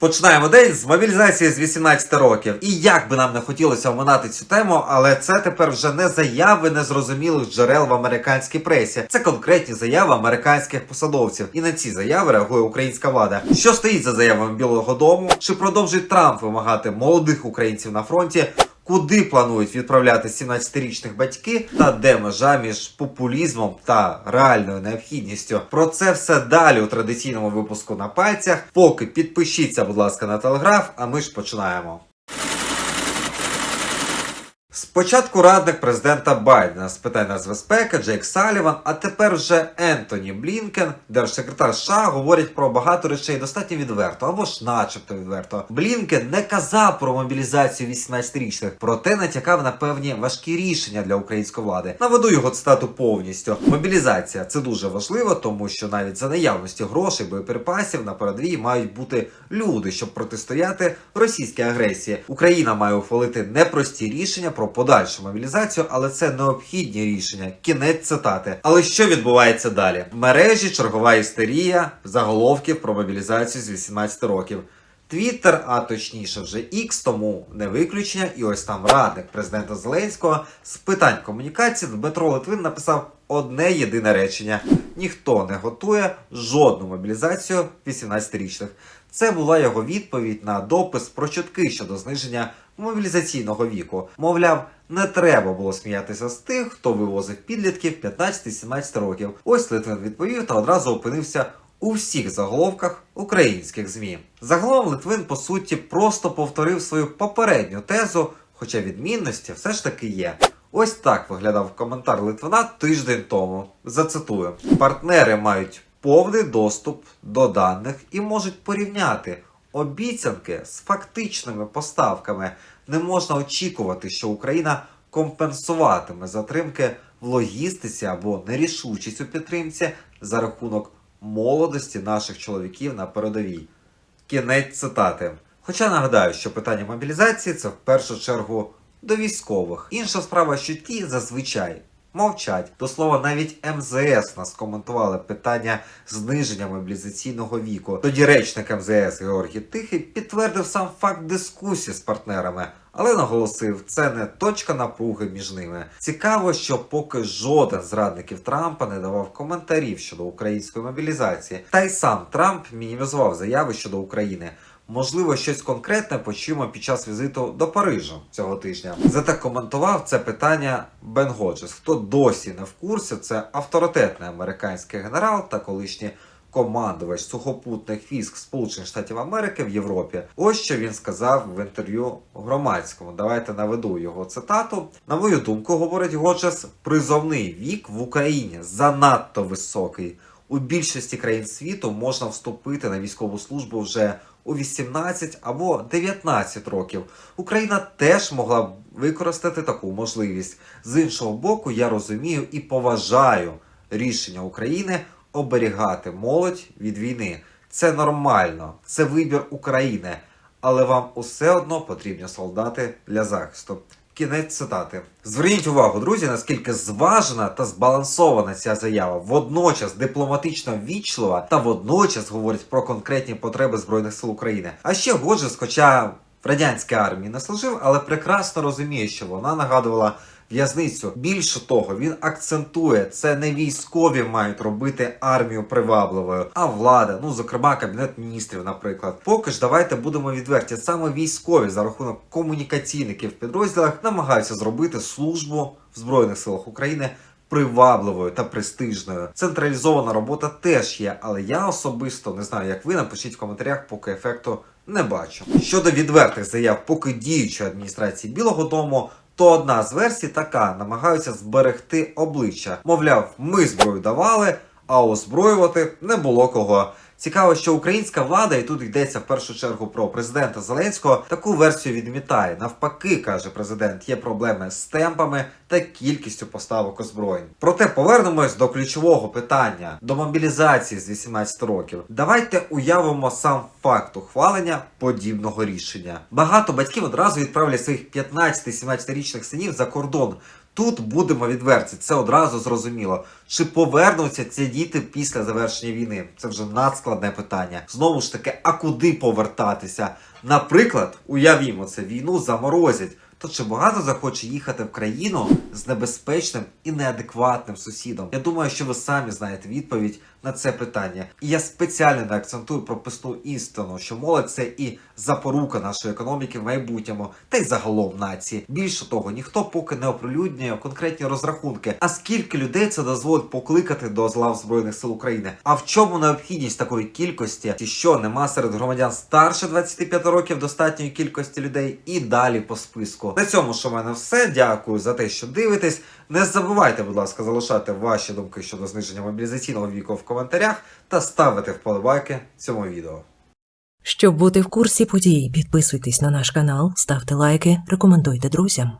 Починаємо день з мобілізації з 18 років. І як би нам не хотілося оминати цю тему, але це тепер вже не заяви незрозумілих джерел в американській пресі. Це конкретні заяви американських посадовців. І на ці заяви реагує українська влада. Що стоїть за заявами Білого Дому? Чи продовжує Трамп вимагати молодих українців на фронті? Куди планують відправляти 17-річних батьки, та де межа між популізмом та реальною необхідністю? Про це все далі у традиційному випуску на пальцях. Поки підпишіться, будь ласка, на телеграф, а ми ж починаємо. Спочатку радник президента Байдена з питань нацбезпеки Джейк Саліван, а тепер вже Ентоні Блінкен, держсекретар США, говорять про багато речей достатньо відверто, або ж начебто відверто. Блінкен не казав про мобілізацію 18-річних, проте натякав на певні важкі рішення для української влади. Наведу його цитату повністю. Мобілізація це дуже важливо, тому що навіть за наявності грошей, боєприпасів на передовій мають бути люди, щоб протистояти російській агресії. Україна має ухвалити непрості рішення про подальшу мобілізацію, але це необхідні рішення. Кінець цитати. Але що відбувається далі? В мережі чергова істерія заголовків про мобілізацію з 18 років. Твіттер, а точніше вже X, тому не виключення. І ось там радник президента Зеленського з питань комунікації Дмитро Литвин написав одне єдине речення: ніхто не готує жодну мобілізацію 18-річних. Це була його відповідь на допис про чутки щодо зниження мобілізаційного віку. Мовляв, не треба було сміятися з тих, хто вивозив підлітків 15-17 років. Ось Литвин відповів та одразу опинився у всіх заголовках українських ЗМІ. Загалом Литвин, по суті, просто повторив свою попередню тезу, хоча відмінності все ж таки є. Ось так виглядав коментар Литвина тиждень тому. Зацитую: партнери мають повний доступ до даних і можуть порівняти обіцянки з фактичними поставками. Не можна очікувати, що Україна компенсуватиме затримки в логістиці або нерішучість у підтримці за рахунок молодості наших чоловіків на передовій. Кінець цитати. Хоча нагадаю, що питання мобілізації це в першу чергу до військових. Інша справа, що ті зазвичай мовчать. До слова, навіть МЗС нас коментували питання зниження мобілізаційного віку. Тоді речник МЗС Георгій Тихий підтвердив сам факт дискусії з партнерами. Але наголосив, це не точка напруги між ними. Цікаво, що поки жоден з радників Трампа не давав коментарів щодо української мобілізації, та й сам Трамп мінімізував заяви щодо України. Можливо, щось конкретне почуємо під час візиту до Парижа цього тижня. Зате коментував це питання Бен Годжес. Хто досі не в курсі, це авторитетний американський генерал та колишній командувач сухопутних військ Сполучених Штатів Америки в Європі. Ось що він сказав в інтерв'ю громадському. Давайте наведу його цитату. На мою думку, говорить Годжес, призовний вік в Україні занадто високий. У більшості країн світу можна вступити на військову службу вже у 18 або 19 років. Україна теж могла б використати таку можливість. З іншого боку, я розумію і поважаю рішення України оберігати молодь від війни. Це нормально, це вибір України, але вам усе одно потрібні солдати для захисту. Кінець цитати. Зверніть увагу, друзі, наскільки зважена та збалансована ця заява, водночас дипломатично вічлива та водночас говорить про конкретні потреби Збройних сил України. А ще Годжес, хоча в радянській армії не служив, але прекрасно розуміє, що вона нагадувала в'язницю. Більше того, він акцентує, це не військові мають робити армію привабливою, а влада, ну зокрема кабінет міністрів, наприклад. Поки ж давайте будемо відверті. Саме військові за рахунок комунікаційників в підрозділах намагаються зробити службу в збройних силах України. Привабливою та престижною централізована робота теж є, але я особисто не знаю, як ви напишіть в коментарях, поки ефекту не бачу. Щодо відвертих заяв, поки діючої адміністрації Білого Дому, то одна з версій така: намагаються зберегти обличчя. Мовляв, ми зброю давали, а озброювати не було кого. Цікаво, що українська влада, і тут йдеться в першу чергу про президента Зеленського, таку версію відмітає. Навпаки, каже президент, є проблеми з темпами та кількістю поставок озброєнь. Проте повернемось до ключового питання до мобілізації з 18 років. Давайте уявимо сам факт ухвалення подібного рішення. Багато батьків одразу відправлять своїх 15-17 річних синів за кордон. Тут будемо відверті, це одразу зрозуміло. Чи повернуться ці діти після завершення війни? Це вже надскладне питання. Знову ж таки, а куди повертатися? Наприклад, уявімо це війну заморозять. То чи багато захоче їхати в країну з небезпечним і неадекватним сусідом? Я думаю, що ви самі знаєте відповідь на це питання. І я спеціально не акцентую прописну істину, що молодь це і запорука нашої економіки в майбутньому, та й загалом нації. Більше того, ніхто поки не оприлюднює конкретні розрахунки. А скільки людей це дозволить покликати до злав збройних сил України? А в чому необхідність такої кількості? Чи що нема серед громадян старше 25 років достатньої кількості людей і далі по списку? На цьому ж у мене все. Дякую за те, що дивитесь. Не забувайте, будь ласка, залишати ваші думки щодо зниження мобілізаційного віку в коментарях та ставити вподобайки цьому відео. Щоб бути в курсі подій, підписуйтесь на наш канал, ставте лайки, рекомендуйте друзям.